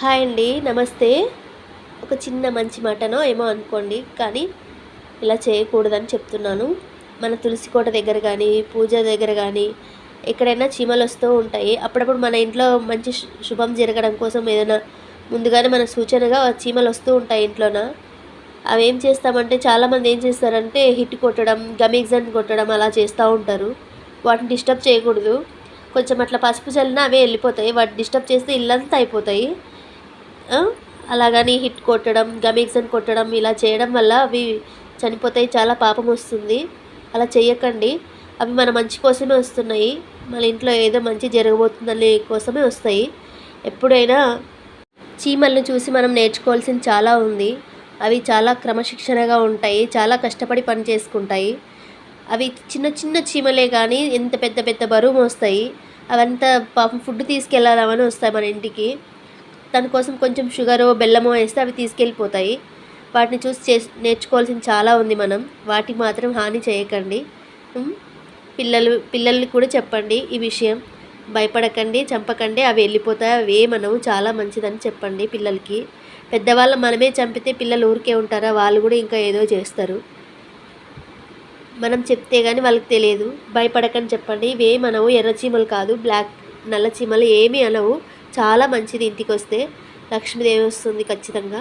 Hi అండి నమస్తే. ఒక చిన్న మంచి మాటనో ఏమో అనుకోండి కానీ ఇలా చేయకూడదని చెప్తున్నాను. మన తులసి కోట దగ్గర కానీ పూజ దగ్గర కానీ ఎక్కడైనా చీమలు వస్తూ ఉంటాయి. అప్పుడప్పుడు మన ఇంట్లో మంచి శుభం జరగడం కోసం ఏదైనా ముందుగానే మన సూచనగా చీమలు వస్తూ ఉంటాయి ఇంట్లోన? అవి ఏం చేస్తామంటే చాలామంది ఏం చేస్తారంటే హిట్ కొట్టడం గమిగ్జన్ కొట్టడం అలా చేస్తూ ఉంటారు. వాటిని డిస్టర్బ్ చేయకూడదు. కొంచెం అట్లా పసుపు చల్లినా అవే వెళ్ళిపోతాయి. వాటిని డిస్టర్బ్ చేస్తే ఇల్లంతా అయిపోతాయి. అలాగని హిట్ కొట్టడం గమిక్సన్ కొట్టడం ఇలా చేయడం వల్ల అవి చనిపోతాయి చాలా పాపం వస్తుంది. అలా చేయకండి అవి మన మంచి కోసమే వస్తున్నాయి. మన ఇంట్లో ఏదో మంచి జరగబోతుందని కోసమే వస్తాయి. ఎప్పుడైనా చీమలను చూసి మనం నేర్చుకోవాల్సింది చాలా ఉంది. అవి చాలా క్రమశిక్షణగా ఉంటాయి. చాలా కష్టపడి పని చేసుకుంటాయి. అవి చిన్న చిన్న చీమలే కానీ ఎంత పెద్ద పెద్ద బరువు మోస్తాయి. అవంతా పాపం ఫుడ్ తీసుకెళ్ళాలని వస్తాయి మన ఇంటికి. దానికోసం కొంచెం షుగరో బెల్లమో వేస్తే అవి తీసుకెళ్ళిపోతాయి. వాటిని చూసి చే నేర్చుకోవాల్సింది చాలా ఉంది మనం. వాటికి మాత్రం హాని చేయకండి. పిల్లలు పిల్లల్ని కూడా చెప్పండి ఈ విషయం. భయపడకండి చంపకండి. అవి వెళ్ళిపోతాయి. అవి ఏమనవు చాలా మంచిదని చెప్పండి పిల్లలకి. పెద్దవాళ్ళు మనమే చంపితే పిల్లలు ఊరికే ఉంటారా? వాళ్ళు కూడా ఇంకా ఏదో చేస్తారు. మనం చెప్తే కానీ వాళ్ళకి తెలియదు. భయపడకని చెప్పండి. ఇవి ఏమనవు ఎర్ర చీమలు కాదు. బ్లాక్ నల్ల చీమలు ఏమీ అనవు. చాలా మంచిది ఇంటికి వస్తే లక్ష్మీదేవి వస్తుంది ఖచ్చితంగా.